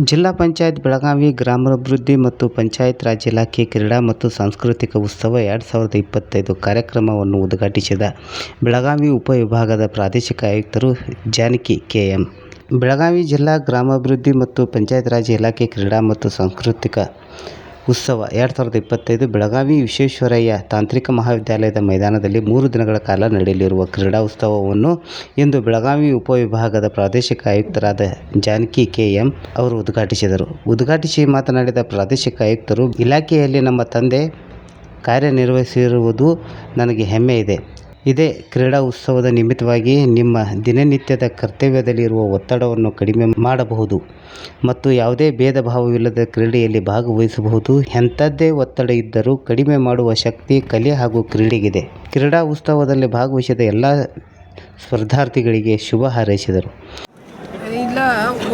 ಜಿಲ್ಲಾ ಪಂಚಾಯತ್ ಬೆಳಗಾವಿ ಗ್ರಾಮಾಭಿವೃದ್ಧಿ ಮತ್ತು ಪಂಚಾಯತ್ ರಾಜ್ ಇಲಾಖೆ ಕ್ರೀಡಾ ಮತ್ತು ಸಾಂಸ್ಕೃತಿಕ ಉತ್ಸವ ಎರಡು ಸಾವಿರದ ಇಪ್ಪತ್ತೈದು ಕಾರ್ಯಕ್ರಮವನ್ನು ಉದ್ಘಾಟಿಸಿದ ಬೆಳಗಾವಿ ಉಪವಿಭಾಗದ ಪ್ರಾದೇಶಿಕ ಆಯುಕ್ತರು ಜಾನಕಿ ಕೆ ಎಂ ಬೆಳಗಾವಿ ಜಿಲ್ಲಾ ಗ್ರಾಮಾಭಿವೃದ್ಧಿ ಮತ್ತು ಪಂಚಾಯತ್ ರಾಜ್ ಇಲಾಖೆ ಕ್ರೀಡಾ ಮತ್ತು ಸಾಂಸ್ಕೃತಿಕ ಉತ್ಸವ. ಎರಡು ಸಾವಿರದ ಇಪ್ಪತ್ತೈದು ಬೆಳಗಾವಿ ವಿಶ್ವೇಶ್ವರಯ್ಯ ತಾಂತ್ರಿಕ ಮಹಾವಿದ್ಯಾಲಯದ ಮೈದಾನದಲ್ಲಿ ಮೂರು ದಿನಗಳ ಕಾಲ ನಡೆಯಲಿರುವ ಕ್ರೀಡಾ ಉತ್ಸವವನ್ನು ಇಂದು ಬೆಳಗಾವಿ ಉಪವಿಭಾಗದ ಪ್ರಾದೇಶಿಕ ಆಯುಕ್ತರಾದ ಜಾನಕಿ ಕೆ ಎಂ ಅವರು ಉದ್ಘಾಟಿಸಿದರು. ಉದ್ಘಾಟಿಸಿ ಮಾತನಾಡಿದ ಪ್ರಾದೇಶಿಕ ಆಯುಕ್ತರು, ಇಲಾಖೆಯಲ್ಲಿ ನಮ್ಮ ತಂದೆ ಕಾರ್ಯನಿರ್ವಹಿಸಿರುವುದು ನನಗೆ ಹೆಮ್ಮೆ ಇದೆ. ಇದೇ ಕ್ರೀಡಾ ಉತ್ಸವದ ನಿಮಿತ್ತವಾಗಿ ನಿಮ್ಮ ದಿನನಿತ್ಯದ ಕರ್ತವ್ಯದಲ್ಲಿರುವ ಒತ್ತಡವನ್ನು ಕಡಿಮೆ ಮಾಡಬಹುದು ಮತ್ತು ಯಾವುದೇ ಭೇದ ಭಾವವಿಲ್ಲದ ಕ್ರೀಡೆಯಲ್ಲಿ ಭಾಗವಹಿಸಬಹುದು. ಎಂಥದ್ದೇ ಒತ್ತಡ ಇದ್ದರೂ ಕಡಿಮೆ ಮಾಡುವ ಶಕ್ತಿ, ಕಲೆ ಹಾಗೂ ಕ್ರೀಡೆಗಿದೆ. ಕ್ರೀಡಾ ಉತ್ಸವದಲ್ಲಿ ಭಾಗವಹಿಸಿದ ಎಲ್ಲ ಸ್ಪರ್ಧಾರ್ಥಿಗಳಿಗೆ ಶುಭ ಹಾರೈಸಿದರು. ಇಲ್ಲ,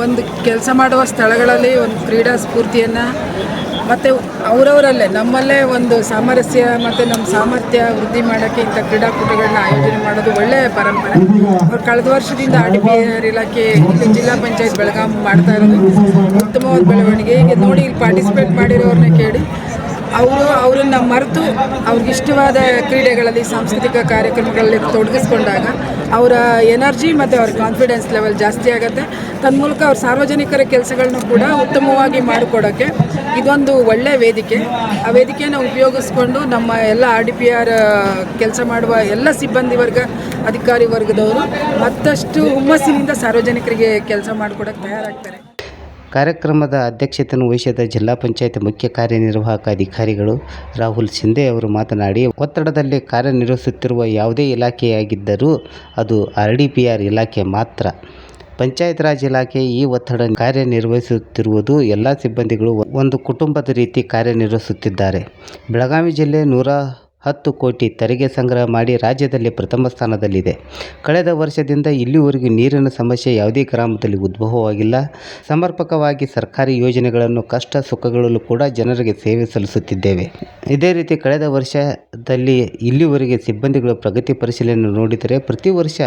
ಒಂದು ಕೆಲಸ ಮಾಡುವ ಸ್ಥಳಗಳಲ್ಲಿ ಒಂದು ಕ್ರೀಡಾ ಸ್ಫೂರ್ತಿಯನ್ನು ಮತ್ತು ಅವರವರಲ್ಲೇ ನಮ್ಮಲ್ಲೇ ಒಂದು ಸಾಮರಸ್ಯ ಮತ್ತು ನಮ್ಮ ಸಾಮರ್ಥ್ಯ ವೃದ್ಧಿ ಮಾಡೋಕ್ಕೆ ಇಂಥ ಕ್ರೀಡಾಕೂಟಗಳನ್ನ ಆಯೋಜನೆ ಮಾಡೋದು ಒಳ್ಳೆಯ ಪರಂಪರೆ. ಅವ್ರು ಕಳೆದ ವರ್ಷದಿಂದ ಆರ್ ಡಿ ಪಿ ಆರ್ ಇಲಾಖೆ, ಜಿಲ್ಲಾ ಪಂಚಾಯತ್ ಬೆಳಗಾಂ ಮಾಡ್ತಾ ಇರೋದು. ಉತ್ತಮವಾದ ಬೆಳವಣಿಗೆ. ಹೀಗೆ ನೋಡಿ ಇಲ್ಲಿ ಪಾರ್ಟಿಸಿಪೇಟ್ ಮಾಡಿರೋರನ್ನ ಕೇಳಿ, ಅವರು ಅವರನ್ನು ಮರೆತು ಅವ್ರಿಗೆ ಇಷ್ಟವಾದ ಕ್ರೀಡೆಗಳಲ್ಲಿ, ಸಾಂಸ್ಕೃತಿಕ ಕಾರ್ಯಕ್ರಮಗಳಲ್ಲಿ ತೊಡಗಿಸ್ಕೊಂಡಾಗ ಅವರ ಎನರ್ಜಿ ಮತ್ತು ಅವ್ರ ಕಾನ್ಫಿಡೆನ್ಸ್ ಲೆವೆಲ್ ಜಾಸ್ತಿ ಆಗುತ್ತೆ. ತನ್ಮೂಲಕ ಅವ್ರ ಸಾರ್ವಜನಿಕರ ಕೆಲಸಗಳನ್ನ ಕೂಡ ಉತ್ತಮವಾಗಿ ಮಾಡಿಕೊಡೋಕ್ಕೆ ಇದೊಂದು ಒಳ್ಳೆಯ ವೇದಿಕೆ. ಆ ವೇದಿಕೆಯನ್ನು ಉಪಯೋಗಿಸ್ಕೊಂಡು ನಮ್ಮ ಎಲ್ಲ ಆರ್ ಡಿ ಪಿ ಆರ್ ಕೆಲಸ ಮಾಡುವ ಎಲ್ಲ ಸಿಬ್ಬಂದಿ ವರ್ಗ, ಅಧಿಕಾರಿ ವರ್ಗದವರು ಮತ್ತಷ್ಟು ಹುಮ್ಮಸ್ಸಿನಿಂದ ಸಾರ್ವಜನಿಕರಿಗೆ ಕೆಲಸ ಮಾಡಿಕೊಡಕ್ಕೆ ತಯಾರಾಗ್ತಾರೆ. ಕಾರ್ಯಕ್ರಮದ ಅಧ್ಯಕ್ಷತೆಯನ್ನು ವಹಿಸಿದ ಜಿಲ್ಲಾ ಪಂಚಾಯತ್ ಮುಖ್ಯ ಕಾರ್ಯನಿರ್ವಾಹಕ ಅಧಿಕಾರಿಗಳು ರಾಹುಲ್ ಶಿಂದೆ ಅವರು ಮಾತನಾಡಿ, ಒತ್ತಡದಲ್ಲಿ ಕಾರ್ಯನಿರ್ವಹಿಸುತ್ತಿರುವ ಯಾವುದೇ ಇಲಾಖೆಯಾಗಿದ್ದರೂ ಅದು ಆರ್ ಡಿ ಪಿ ಆರ್ ಇಲಾಖೆ ಮಾತ್ರ. ಪಂಚಾಯತ್ ರಾಜ್ ಇಲಾಖೆ ಈ ಒತ್ತಡ ಕಾರ್ಯನಿರ್ವಹಿಸುತ್ತಿರುವುದು ಎಲ್ಲ ಸಿಬ್ಬಂದಿಗಳು ಒಂದು ಕುಟುಂಬದ ರೀತಿ ಕಾರ್ಯನಿರ್ವಹಿಸುತ್ತಿದ್ದಾರೆ. ಬೆಳಗಾವಿ ಜಿಲ್ಲೆ ನೂರ ಹತ್ತು ಕೋಟಿ ತೆರಿಗೆ ಸಂಗ್ರಹ ಮಾಡಿ ರಾಜ್ಯದಲ್ಲಿ ಪ್ರಥಮ ಸ್ಥಾನದಲ್ಲಿದೆ. ಕಳೆದ ವರ್ಷದಿಂದ ಇಲ್ಲಿವರೆಗೂ ನೀರಿನ ಸಮಸ್ಯೆ ಯಾವುದೇ ಗ್ರಾಮದಲ್ಲಿ ಉದ್ಭವವಾಗಿಲ್ಲ. ಸಮರ್ಪಕವಾಗಿ ಸರ್ಕಾರಿ ಯೋಜನೆಗಳನ್ನು ಕಷ್ಟ ಸುಖಗಳಲ್ಲೂ ಕೂಡ ಜನರಿಗೆ ಸೇವೆ ಸಲ್ಲಿಸುತ್ತಿದ್ದೇವೆ. ಇದೇ ರೀತಿ ಕಳೆದ ವರ್ಷದಲ್ಲಿ ಇಲ್ಲಿವರೆಗೆ ಸಿಬ್ಬಂದಿಗಳ ಪ್ರಗತಿ ಪರಿಶೀಲನೆ ನೋಡಿದರೆ ಪ್ರತಿ ವರ್ಷ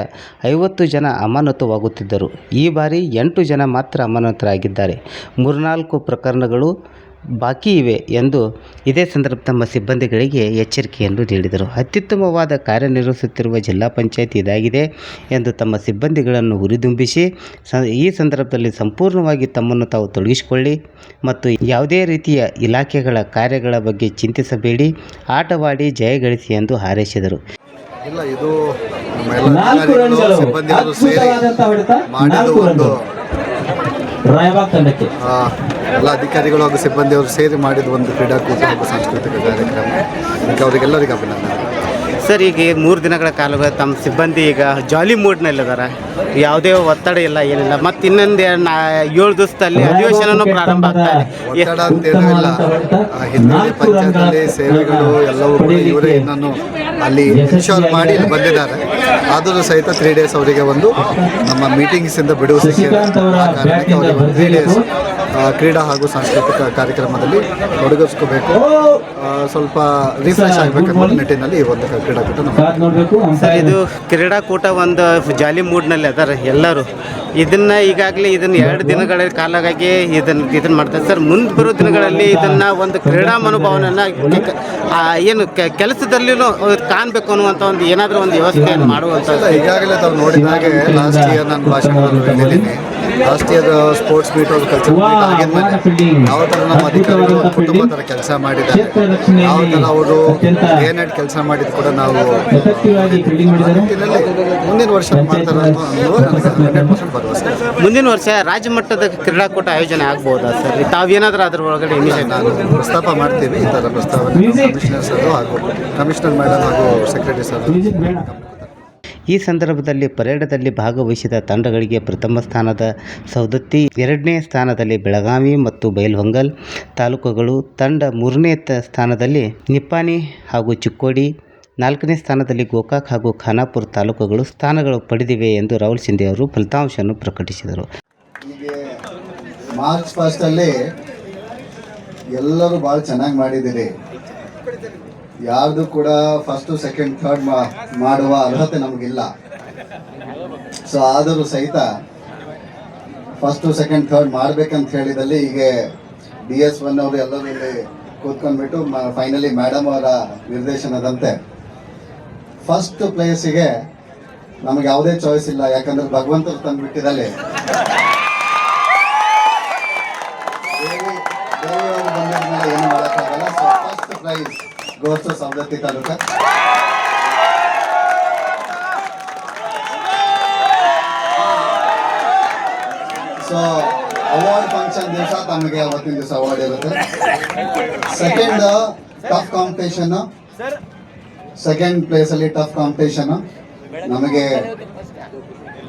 ಐವತ್ತು ಜನ ಅಮಾನತುವಾಗುತ್ತಿದ್ದರು. ಈ ಬಾರಿ ಎಂಟು ಜನ ಮಾತ್ರ ಅಮಾನತರಾಗಿದ್ದಾರೆ. ಮೂರ್ನಾಲ್ಕು ಪ್ರಕರಣಗಳು ಬಾಕಿ ಇವೆ ಎಂದು ಇದೇ ಸಂದರ್ಭ ತಮ್ಮ ಸಿಬ್ಬಂದಿಗಳಿಗೆ ಎಚ್ಚರಿಕೆಯನ್ನು ನೀಡಿದರು. ಅತ್ಯುತ್ತಮವಾದ ಕಾರ್ಯನಿರ್ವಹಿಸುತ್ತಿರುವ ಜಿಲ್ಲಾ ಪಂಚಾಯತ್ ಇದಾಗಿದೆ ಎಂದು ತಮ್ಮ ಸಿಬ್ಬಂದಿಗಳನ್ನು ಹುರಿದುಂಬಿಸಿ ಸ ಈ ಸಂದರ್ಭದಲ್ಲಿ ಸಂಪೂರ್ಣವಾಗಿ ತಮ್ಮನ್ನು ತಾವು ತೊಡಗಿಸಿಕೊಳ್ಳಿ ಮತ್ತು ಯಾವುದೇ ರೀತಿಯ ಇಲಾಖೆಗಳ ಕಾರ್ಯಗಳ ಬಗ್ಗೆ ಚಿಂತಿಸಬೇಡಿ ಆಟವಾಡಿ ಜಯಗಳಿಸಿ ಎಂದು ಹಾರೈಸಿದರು. ಇಲ್ಲ ಇದು ನಮ್ಮ ಎಲ್ಲ ಅಧಿಕಾರಿಗಳು ಸೇರಿ ಮಾಡಿದ ಒಂದು ರಾಯಬಾಗ್ ತಂಡಕ್ಕೆ. ಎಲ್ಲ ಅಧಿಕಾರಿಗಳು ಹಾಗೂ ಸಿಬ್ಬಂದಿಯವರು ಸೇರಿ ಮಾಡಿದ ಒಂದು ಕ್ರೀಡಾಕೂಟ ಹಾಗೂ ಸಾಂಸ್ಕೃತಿಕ ಕಾರ್ಯಕ್ರಮ. ಅವರಿಗೆಲ್ಲರಿಗೂ ಅಭಿನಂದನೆ. ಸರ್ ಈಗ ಮೂರು ದಿನಗಳ ಕಾಲ ತಮ್ಮ ಸಿಬ್ಬಂದಿ ಈಗ ಜಾಲಿ ಮೂಡ್ನಲ್ಲಿದಾರ ಯಾವುದೇ ಒತ್ತಡ ಇಲ್ಲ ಏನಿಲ್ಲ. ಮತ್ತು ಇನ್ನೊಂದು ನಾ ಏಳು ದಿವಸದಲ್ಲಿ ಅಧಿವೇಶನನೂ ಪ್ರಾರಂಭ ಆಗ್ತಾ ಇದೆ. ಒತ್ತಡ ಅಂತೇನೂ ಇಲ್ಲ ಆ, ಹಿಂದುಳಿದ ಪಂಚಾಯತಲ್ಲಿ ಸೇವೆಗಳು ಎಲ್ಲವೂ ಕೂಡ ಇವರೇ ಇನ್ನೂ ಅಲ್ಲಿ ಇನ್ಶೋರ್ ಮಾಡಿ ಇಲ್ಲಿ ಬಂದಿದ್ದಾರೆ. ಆದರೂ ಸಹಿತ ತ್ರೀ ಡೇಸ್ ಅವರಿಗೆ ಒಂದು ನಮ್ಮ ಮೀಟಿಂಗ್ಸಿಂದ ಬಿಡುವ ಸಿಕ್ಕಿದೆ. ಆ ಕಾರಣಕ್ಕೆ ಅವರಿಗೆ ಒಂದು ತ್ರೀ ಡೇಸ್ ಕ್ರೀಡಾ ಹಾಗೂ ಸಾಂಸ್ಕೃತಿಕ ಕಾರ್ಯಕ್ರಮದಲ್ಲಿ ತೊಡಗಿಸ್ಕೋಬೇಕು. ಸ್ವಲ್ಪ ರಿಫ್ರೆಶ್ ಆಗಬೇಕನ್ನೋ ನಿಟ್ಟಿನಲ್ಲಿ ಈ ಒಂದು ಕ್ರೀಡಾಕೂಟ ಸರ್ ಇದು ಕ್ರೀಡಾಕೂಟ ಒಂದು ಜಾಲಿ ಮೂಡ್ನಲ್ಲಿ ಅದಾರೆ ಎಲ್ಲರೂ. ಇದನ್ನ ಈಗಾಗಲೇ ಇದನ್ನ ಎರಡು ದಿನಗಳ ಕಾಲಾಗಿ ಇದನ್ನ ಇದನ್ನ ಮಾಡ್ತಾರೆ. ಸರ್ ಮುಂದೆ ಬರೋ ದಿನಗಳಲ್ಲಿ ಇದನ್ನ ಒಂದು ಕ್ರೀಡಾ ಮನೋಭಾವನೆಯನ್ನ ಏನು ಕೆ- ಕೆಲಸದಲ್ಲಿನೂ ಕಾಣಬೇಕು ಅನ್ನುವಂಥ ಒಂದು ಏನಾದರೂ ಒಂದು ವ್ಯವಸ್ಥೆಯನ್ನು ಮಾಡುವಂಥದ್ದು ಈಗಾಗಲೇ ತಾವು ನೋಡಿದ ಹಾಗೆ ಲಾಸ್ಟ್ ಇಯರ್ ನಾನು ಭಾಷಣದಲ್ಲಿ ಹೇಳಿದ್ದೀನಿ ಲಾಸ್ಟ್ ಇಯರ್ ಸ್ಪೋರ್ಟ್ಸ್ ಮೀಟ್ ಅವ್ರ ಕಲ್ಚರ್ ಮೀಟ್ ಆಗಿದ್ಮೇಲೆ ಯಾವ ಥರ ನಮ್ಮ ಅಧಿಕಾರಿಗಳು ಒಂದು ಕುಟುಂಬ ಥರ ಕೆಲಸ ಮಾಡಿದ್ದಾರೆ. ಯಾವ ಥರ ಅವರು ಏನೇನು ಕೆಲಸ ಮಾಡಿದ ಕೂಡ ನಾವು ಮುಂದಿನ ವರ್ಷ ಮಾಡ್ತಾರೆ ಅನ್ನೋ ಅನ್ನೋ ಹಂಡ್ರೆಡ್ ಪರ್ಸೆಂಟ್ ಭರವಸೆ. ಮುಂದಿನ ವರ್ಷ ರಾಜ್ಯ ಮಟ್ಟದ ಕ್ರೀಡಾಕೂಟ ಆಯೋಜನೆ ಆಗ್ಬೋದಾ ಸರ್? ತಾವೇನಾದರೂ ಅದ್ರ ಒಳಗಡೆ ನಾನು ಪ್ರಸ್ತಾಪ ಮಾಡ್ತೀವಿ ಈ ಥರ ಪ್ರಸ್ತಾವನೆ ಕಮಿಷನರ್ ಸರ್ ಹಾಗೂ ಕಮಿಷನರ್ ಮೇಡಮ್ ಹಾಗೂ ಸೆಕ್ರೆಟರಿ ಸರ್ ಈ ಸಂದರ್ಭದಲ್ಲಿ ಪರೇಡದಲ್ಲಿ ಭಾಗವಹಿಸಿದ ತಂಡಗಳಿಗೆ ಪ್ರಥಮ ಸ್ಥಾನದ ಸೌದತ್ತಿ ಎರಡನೇ ಸ್ಥಾನದಲ್ಲಿ ಬೆಳಗಾವಿ ಮತ್ತು ಬೈಲ್ಹೊಂಗಲ್ ತಾಲೂಕುಗಳು, ತಂಡ ಮೂರನೇ ಸ್ಥಾನದಲ್ಲಿ ನಿಪ್ಪಾಣಿ ಹಾಗೂ ಚಿಕ್ಕೋಡಿ, ನಾಲ್ಕನೇ ಸ್ಥಾನದಲ್ಲಿ ಗೋಕಾಕ್ ಹಾಗೂ ಖಾನಾಪುರ ತಾಲೂಕುಗಳು ಸ್ಥಾನಗಳು ಪಡೆದಿವೆ ಎಂದು ರಾಹುಲ್ ಶಿಂದೆ ಅವರು ಫಲಿತಾಂಶವನ್ನು ಪ್ರಕಟಿಸಿದರು. ಮಾರ್ಚ್ ಫಸ್ಟಲ್ಲಿ ಎಲ್ಲರೂ ಭಾಳ ಚೆನ್ನಾಗಿ ಮಾಡಿದ್ದೀರಿ. ಯಾರ್ದು ಕೂಡ ಫಸ್ಟು ಸೆಕೆಂಡ್ ಥರ್ಡ್ ಮಾಡುವ ಅರ್ಹತೆ ನಮಗಿಲ್ಲ. ಸೊ ಆದರೂ ಸಹಿತ ಫಸ್ಟು ಸೆಕೆಂಡ್ ಥರ್ಡ್ ಮಾಡ್ಬೇಕಂತ ಹೇಳಿದಲ್ಲಿ ಈಗ ಡಿ ಎಸ್ ಒನ್ ಅವರು ಎಲ್ಲರೂ ಇಲ್ಲಿ ಕೂತ್ಕೊಂಡ್ಬಿಟ್ಟು ಫೈನಲಿ ಮೇಡಮ್ ಅವರ ನಿರ್ದೇಶನದಂತೆ. ಫಸ್ಟ್ ಪ್ಲೇಸಿಗೆ ನಮಗೆ ಯಾವುದೇ ಚಾಯ್ಸ್ ಇಲ್ಲ. ಯಾಕಂದ್ರೆ ಭಗವಂತರು ತಂದುಬಿಟ್ಟಿದಲ್ಲಿ ಏನು ಮಾಡೋಕ್ಕಾಗಲ್ಲ. So first prize to Savadatti taluk. So award function ದಿವಸ ತಮಗೆ ಅವತ್ತಿನ ದಿವಸ ಅವಾರ್ಡ್ ಇರುತ್ತೆ. Second tough competition second place ಅಲ್ಲಿ ಟಫ್ ಕಾಂಪಿಟೇಷನ್ ನಮಗೆ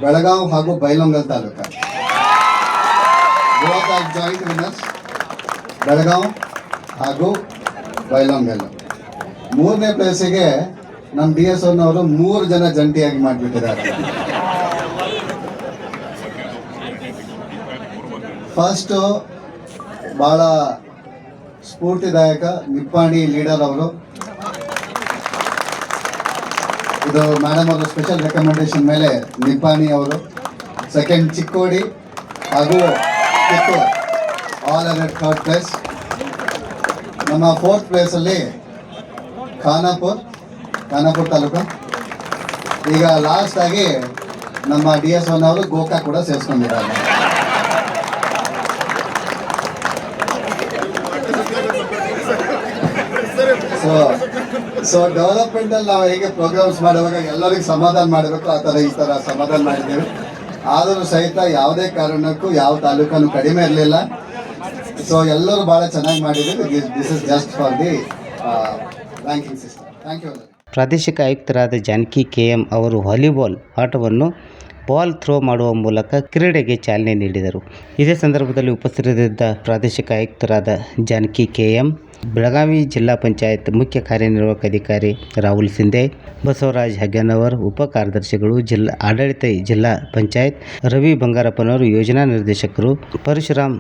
ಬೆಳಗಾವ್ ಹಾಗೂ ಬೈಲೊಂಗಲ್ ತಾಲೂಕ. ಜಾಯಿಂಟ್ ವಿನ್ನರ್ಸ್ ಬೆಳಗಾವ್ ಹಾಗೂ ಬೈಲೊಂಗಲ್. ಮೂರನೇ ಪ್ಲೇಸಿಗೆ ನಮ್ಮ ಡಿ ಎಸ್ ಅವರು ಮೂರು ಜನ ಜಂಟಿಯಾಗಿ ಮಾಡಿಬಿಟ್ಟಿದ್ದಾರೆ. ಫಸ್ಟು ಭಾಳ ಸ್ಫೂರ್ತಿದಾಯಕ ನಿಪ್ಪಾಣಿ ಲೀಡರ್ ಅವರು. ಇದು ಮೇಡಮ್ ಅವರು ಸ್ಪೆಷಲ್ ರೆಕಮೆಂಡೇಶನ್ ಮೇಲೆ ನಿಪ್ಪಾಣಿ ಅವರು. ಸೆಕೆಂಡ್ ಚಿಕ್ಕೋಡಿ ಹಾಗೂ ಆಲ್ ಅಂಡ್ ಥರ್ಡ್ ಪ್ಲೇಸ್ ನಮ್ಮ ಫೋರ್ತ್ ಪ್ಲೇಸಲ್ಲಿ ಖಾನಾಪುರ್ ಖಾನಾಪುರ್ ತಾಲೂಕು. ಈಗ ಲಾಸ್ಟ್ ಆಗಿ ನಮ್ಮ ಡಿ ಎಸ್ ಒನ್ ಅವರು ಗೋಕಾ ಕೂಡ ಸೇರಿಸ್ಕೊಂಡಿದ್ದಾರೆ. ಸೊ ಸೊ ಡೆವಲಪ್ಮೆಂಟ್ ಅಲ್ಲಿ ನಾವು ಹೇಗೆ ಪ್ರೋಗ್ರಾಮ್ಸ್ ಮಾಡುವಾಗ ಎಲ್ಲರಿಗೂ ಸಮಾಧಾನ ಮಾಡಬೇಕು ಆ ಥರ ಈ ಥರ ಸಮಾಧಾನ ಮಾಡಿದ್ದೇವೆ. ಆದರೂ ಸಹಿತ ಯಾವುದೇ ಕಾರಣಕ್ಕೂ ಯಾವ ತಾಲೂಕನ್ನು ಕಡಿಮೆ ಇರಲಿಲ್ಲ. ಸೊ ಎಲ್ಲರೂ ಭಾಳ ಚೆನ್ನಾಗಿ ಮಾಡಿದ್ದೀವಿ. This is just for the ranking system. Thank you ಪ್ರಾದೇಶಿಕ ಆಯುಕ್ತರಾದ ಜಾನಕಿ ಕೆ ಎಂ ಅವರು ವಾಲಿಬಾಲ್ ಆಟವನ್ನು ಬಾಲ್ ಥ್ರೋ ಮಾಡುವ ಮೂಲಕ ಕ್ರೀಡೆಗೆ ಚಾಲನೆ ನೀಡಿದರು. ಇದೇ ಸಂದರ್ಭದಲ್ಲಿ ಉಪಸ್ಥಿತರಿದ್ದ ಪ್ರಾದೇಶಿಕ ಆಯುಕ್ತರಾದ ಜಾನಕಿ ಕೆ ಎಂ ಬೆಳಗಾವಿ ಜಿಲ್ಲಾ ಪಂಚಾಯತ್ ಮುಖ್ಯ ಕಾರ್ಯನಿರ್ವಾಹಕ ಅಧಿಕಾರಿ ರಾಹುಲ್ ಸಿಂಧೆ, ಬಸವರಾಜ್ ಹಗ್ಗನವರ್, ಉಪ ಕಾರ್ಯದರ್ಶಿಗಳು, ಜಿಲ್ಲಾ ಆಡಳಿತ ಜಿಲ್ಲಾ ಪಂಚಾಯತ್ ರವಿ ಬಂಗಾರಪ್ಪನವರು, ಯೋಜನಾ ನಿರ್ದೇಶಕರು ಪರಶುರಾಮ್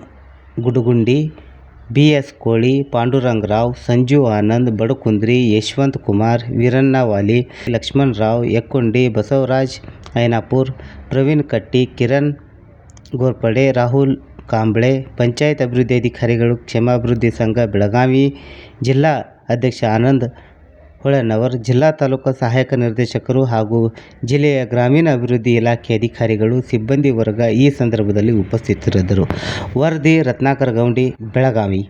ಗುಡುಗುಂಡಿ ಬಿ ಎಸ್ ಕೋಳಿ ಪಾಂಡುರಂಗ್ ರಾವ್ ಸಂಜು ಆನಂದ್, ಬಡಕುಂದ್ರಿ, ಯಶವಂತ್ ಕುಮಾರ್ ವೀರಣ್ಣವಾಲಿ ಲಕ್ಷ್ಮಣ್ ರಾವ್ ಯಕ್ಕುಂಡಿ, ಬಸವರಾಜ್, ಐನಾಪುರ್, ಪ್ರವೀಣ್ ಕಟ್ಟಿ, ಕಿರಣ್ ಗೋರ್ಪಡೆ, ರಾಹುಲ್ ಕಾಂಬ್ಳೆ, ಪಂಚಾಯತ್ ಅಭಿವೃದ್ಧಿ ಅಧಿಕಾರಿಗಳು, ಕ್ಷೇಮಾಭಿವೃದ್ಧಿ ಸಂಘ, ಬೆಳಗಾವಿ ಜಿಲ್ಲಾ ಅಧ್ಯಕ್ಷ ಆನಂದ್ ಹೊಳೆನವರ್ ಜಿಲ್ಲಾ ತಾಲೂಕು ಸಹಾಯಕ ನಿರ್ದೇಶಕರು ಹಾಗೂ ಜಿಲ್ಲೆಯ ಗ್ರಾಮೀಣ ಅಭಿವೃದ್ಧಿ ಇಲಾಖೆ ಅಧಿಕಾರಿಗಳು ಸಿಬ್ಬಂದಿ ವರ್ಗ ಈ ಸಂದರ್ಭದಲ್ಲಿ ಉಪಸ್ಥಿತರಿದ್ದರು. ವರದಿ ರತ್ನಾಕರ ಗೌಂಡಿ, ಬೆಳಗಾವಿ.